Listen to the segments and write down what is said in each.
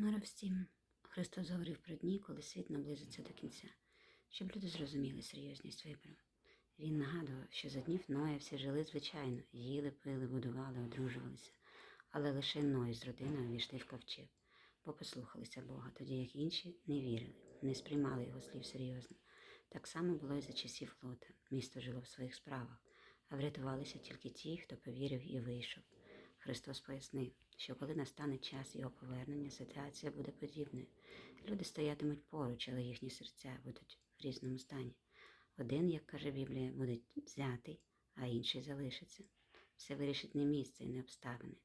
Мира всім. Христос говорив про дні, коли світ наблизиться до кінця, щоб люди зрозуміли серйозність вибору. Він нагадував, що за днів Ноя всі жили звичайно, їли, пили, будували, одружувалися, але лише Ной з родиною війшли в ковчег, бо послухалися Бога, тоді як інші не вірили, не сприймали його слів серйозно. Так само було і за часів Лота. Місто жило в своїх справах, а врятувалися тільки ті, хто повірив і вийшов. Христос пояснив, що коли настане час його повернення, ситуація буде подібною. Люди стоятимуть поруч, але їхні серця будуть в різному стані. Один, як каже Біблія, буде взятий, а інший залишиться. Все вирішить не місце і не обставини.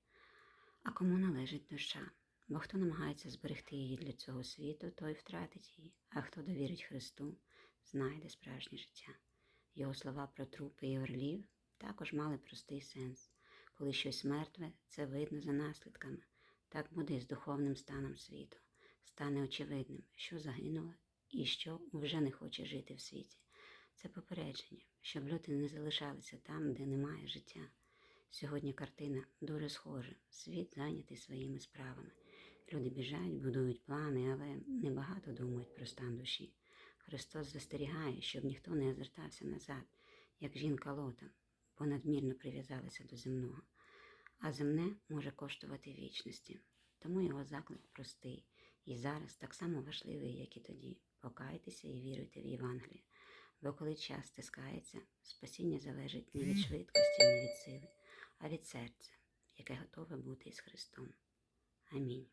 А кому належить душа? Бо хто намагається зберегти її для цього світу, той втратить її, а хто довірить Христу, знайде справжнє життя. Його слова про трупи і орлів також мали простий сенс. Коли щось мертве, це видно за наслідками. Так буде і з духовним станом світу. Стане очевидним, що загинуло і що вже не хоче жити в світі. Це попередження, щоб люди не залишалися там, де немає життя. Сьогодні картина дуже схожа. Світ зайнятий своїми справами. Люди біжають, будують плани, але небагато думають про стан душі. Христос застерігає, щоб ніхто не звертався назад, як жінка лота, бо надмірно прив'язалися до земного. А земне може коштувати вічності. Тому його заклик простий і зараз так само важливий, як і тоді. Покайтеся і віруйте в Євангеліє. Бо коли час стискається, спасіння залежить не від швидкості, не від сили, а від серця, яке готове бути із Христом. Амінь.